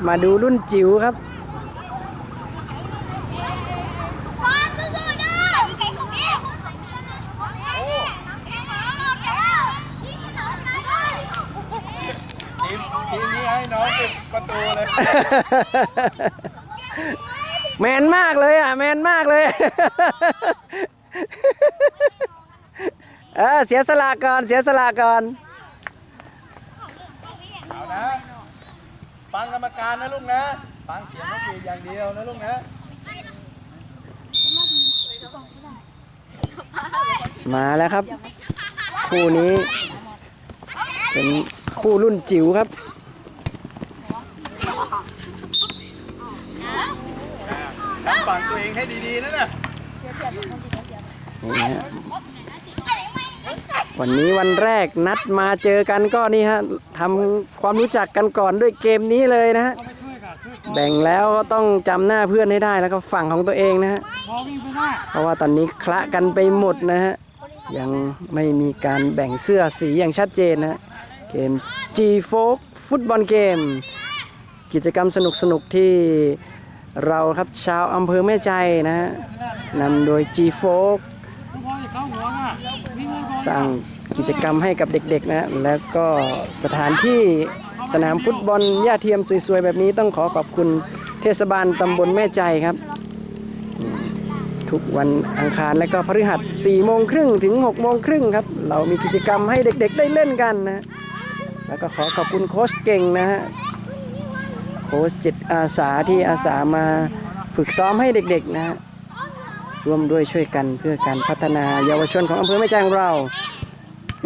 เอาครับมาดูรุ่นจิ๋วครับซ้อนสู้ๆนะอีกไก่ของเอ๊ะโอ้เก่งมากเก่งมากทีมทีมนี้ให้น้องเป็นประตูเลย แมนมากเลยอะ แมนมากเลย เออเสียสละก่อน เสียสละก่อน เอานะ ฟังกรรมการนะลูกนะ ฟังเสียงนกหวีดอย่างเดียวนะลูกนะ มาแล้วครับ คู่นี้ เป็นคู่รุ่นจิ๋วครับทำฝั่งตัวเองให้ดีๆนะน่ะ นี่ฮะ วันนี้วันแรกนัดมาเจอกันก็นี่ฮะทำความรู้จักกันก่อนด้วยเกมนี้เลยนะฮะแบ่งแล้วก็ต้องจำหน้าเพื่อนให้ได้แล้วก็ฝั่งของตัวเองนะฮะเพราะว่าตอนนี้คละกันไปหมดนะฮะยังไม่มีการแบ่งเสื้อสีอย่างชัดเจนนะเกม G f o ฟุตบอลเกม กิจกรรมสนุกๆที่เราครับชาวอำเภอแม่ใจนะฮะนำโดย G f o สร้างกิจกรรมให้กับเด็กๆนะแล้วก็สถานที่สนามฟุตบอลหญ้าเทียมสวยๆ แบบนี้ต้องขอขอบคุณเทศบาลตำบลแม่ใจครับ ทุกวันอังคารและก็พฤหัส4โมงครึ่งถึง6โมงครึ่งครับ เรามีกิจกรรมให้เด็กๆได้เล่นกันนะ แล้วก็ขอขอบคุณโค้ชเก่งนะฮะโค้ชจิตอาสาที่อาสามาฝึกซ้อมให้เด็กๆนะฮะ ร่วมด้วยช่วยกันเพื่อการพัฒนาเยาวชนของอำเภอแม่แจ้งเรา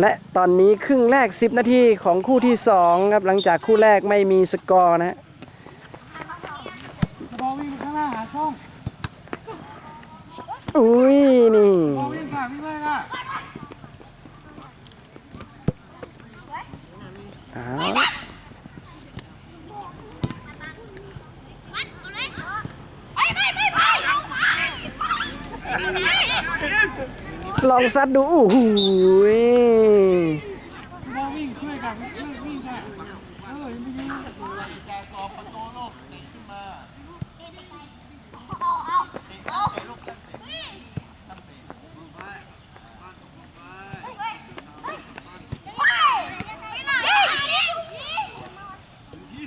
และตอนนี้ครึ่งแรก 10 นาทีของคู่ที่2ครับหลังจากคู่แรกไม่มีสกอร์นะฮะบอลวิ่งไปข้างหน้าหาช่องอุ้ยนี่บอลวิ่งค่ะวิ่งเลยค่ะ เอา ไปไปไปไป ลองซัดดูอู้หูย บอลวิ่งช่วยกันช่วยวิ่งค่ะเออยังไม่ยิง ไป เข้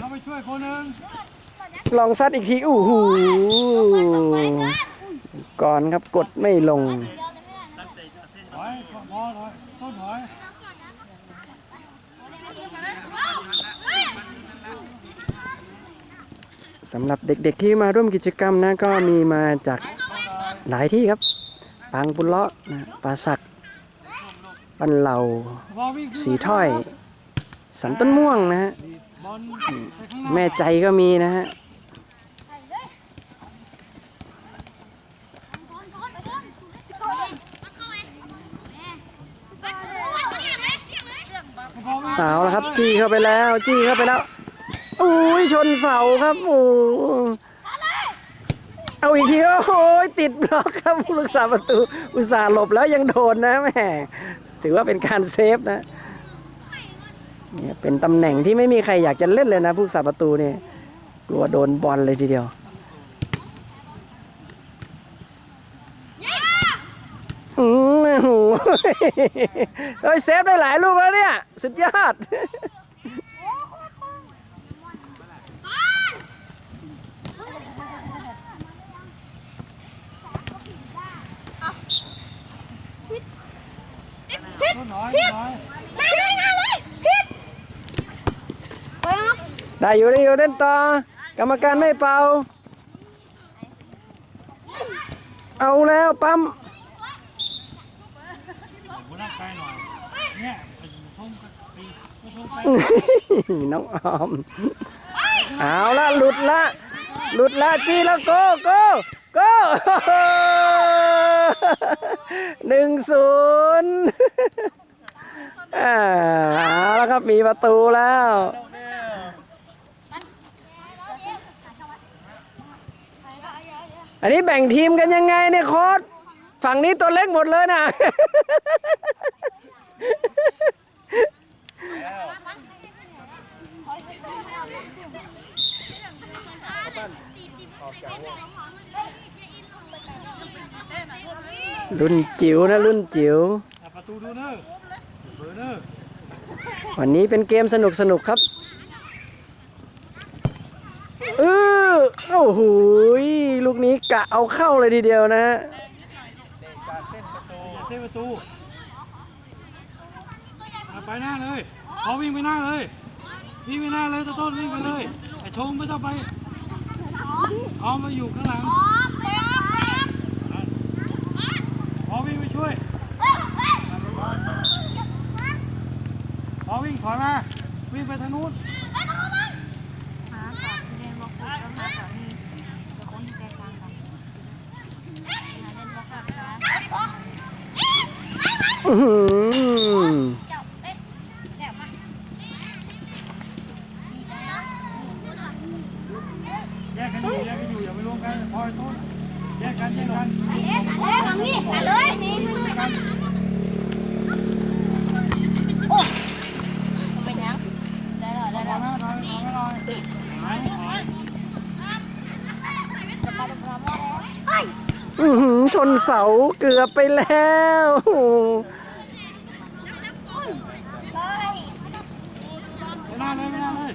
าไปช่วยคนหนึ่งลองซัดอีกทีโอู้หูก่อนครับกดไม่ลง ถอยพอถอยต้นถอย สำหรับเด็กๆที่มาร่วมกิจกรรมนะก็มีมาจากหลายที่ครับปางบุญเลาะนะปราสักบ้านเหล่าสีถ้อย สันต้นม่วงนะฮะแม่ใจก็มีนะฮะเอาละครับ จี้เข้าไปแล้ว จี้เข้าไปแล้ว อุ้ยชนเสาครับโอ้เอาอีกทีโอ้ยติดบล็อกครับผู้รักษาประตู อุตส่าห์หลบแล้วยังโดนนะแหมถือว่าเป็นการเซฟนะเนี่ยเป็นตำแหน่งที่ไม่มีใครอยากจะเล่นเลยนะผู้รักษาประตูเนี่ยกลัวโดนบอลเลยทีเดียวอืมโอ้ยเซฟได้หลายลูกแล้วเนี่ย สุดยอด ต้นถอยต้นถอยได้อยู่ได้อยู่เล่นต่อกรรมการไม่เป่า เอาแล้วปั๊มบนร่างกายหน่อยเนี่ยไปชมกันตีไปชมไปน้องออม เอาละหลุดละ หลุดละจี้แล้วโก้โก้โก็หนึ่งศูนย์เอาแล้วครับมีประตูแล้วอันนี้แบ่งทีมกันยังไงเนี่ยโค้ดฝั่งนี้ตัวเล็กหมดเลยนะ รุ่นจิ๋วนะรุ่นจิ๋วประตูดูเนอเบอร์เนอวันนี้เป็นเกมสนุกสนุกครับเออโอ้โหยลูกนี้กะเอาเข้าเลยทีเดียวนะฮะเส้นประตูไปหน้าเลยพอวิ่งไปหน้าเลยวิ่งไปหน้าเลยต้นต้นวิ่งไปเลยไอ้ชงไม่ต้องไป เอามาอยู่ข้างหลังพอวิ่งไปช่วยพอวิ่งถอยมา วิ่งไปทางนู้นหาก่อนที่เรียนวอ แยกกันแยกกันหลังนี่กันเลยกันโอ้เป็นยังได้หรอได้ถหรออยมาถอยถอยมาหน่อยถอยถอยจะไปเป็นพระมอแล้วอื้อหือชนเสาเกือบไปแล้วโอ้โหไปหน้าเลยไปหน้าเลย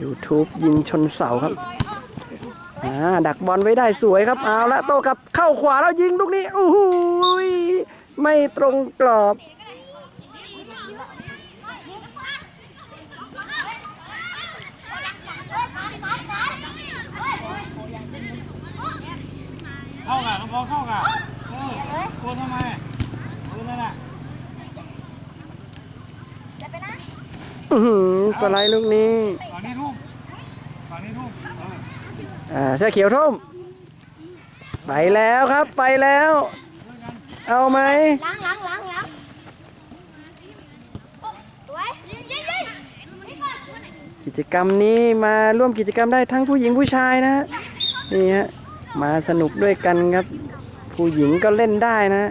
ยูทูบยิงชนเสาครับ อ่าดักบอลไว้ได้สวยครับเอาละโตกลับเข้าขวาแล้วยิงลูกนี้โอ้โหยไม่ตรงกรอบเข้ากันพอเข้ากันเออโกนทำไมโกนนั่นแหละอื้อหือสไลด์ลูกนี้ ฝั่งนี้ทุ่มฝั่งนี้ทุ่มเอออ่าเสื้อเขียวทุ่มไปแล้วครับไปแล้ว เอาไหมล้างล้างล้างล้างสวยยิงยิงยิงกิจกรรมนี้มาร่วมกิจกรรมได้ทั้งผู้หญิงผู้ชายนะฮะนี่ฮะมาสนุกด้วยกันครับ ผู้หญิงก็เล่นได้นะฮะ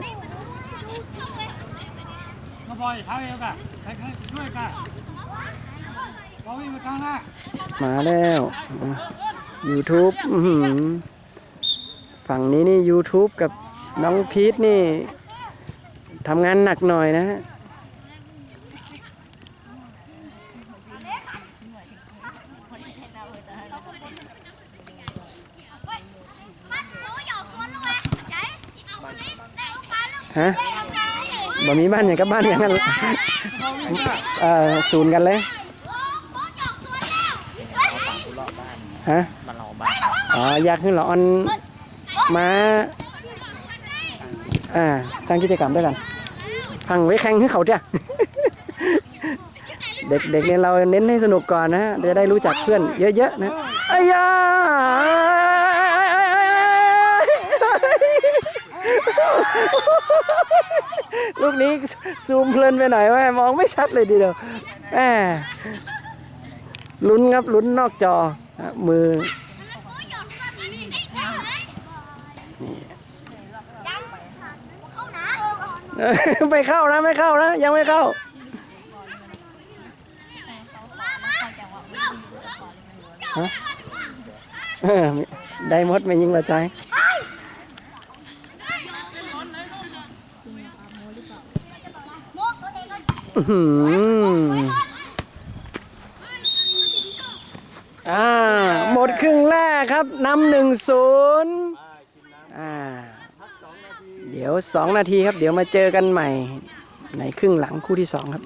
น้องบอยเท้าเอวกันใครๆช่วยกันพอวิ่งไปข้างหน้ามาแล้วอะ YouTube ฝั่งนี้นี่ YouTube กับน้องพีทนี่ทำงานหนักหน่อยนะฮะฮะบ่มีบ้านอย่างกับบ้านอย่างนั้นเอ่อศูนย์กันเลยฮะ อ๋อ ยากขึ้นเหรอออนมา อ่าทางกิจกรรมด้วยกัน พังไว้แข่งให้เขาเถอะเด็กๆเนี่ยเราเน้นให้สนุกก่อนนะฮะจะได้รู้จักเพื่อนเยอะๆนะไอ้ยาลูกนี้ซูมเพลินไปหน่อยว่ามองไม่ชัดเลยดีเดียวแหมลุ้นครับลุ้นนอกจอมือ ไม่เข้านะไม่เข้านะยังไม่เข้าได้มดไม่ยิงหัวใจอื้อหืออ่าหมดครึ่งแรกครับนำหนึ่งศูนย์ ดี๋ยวสองนาทีครับ เดี๋ยวมาเจอกันใหม่ในครึ่งหลังคู่ที่สองครับ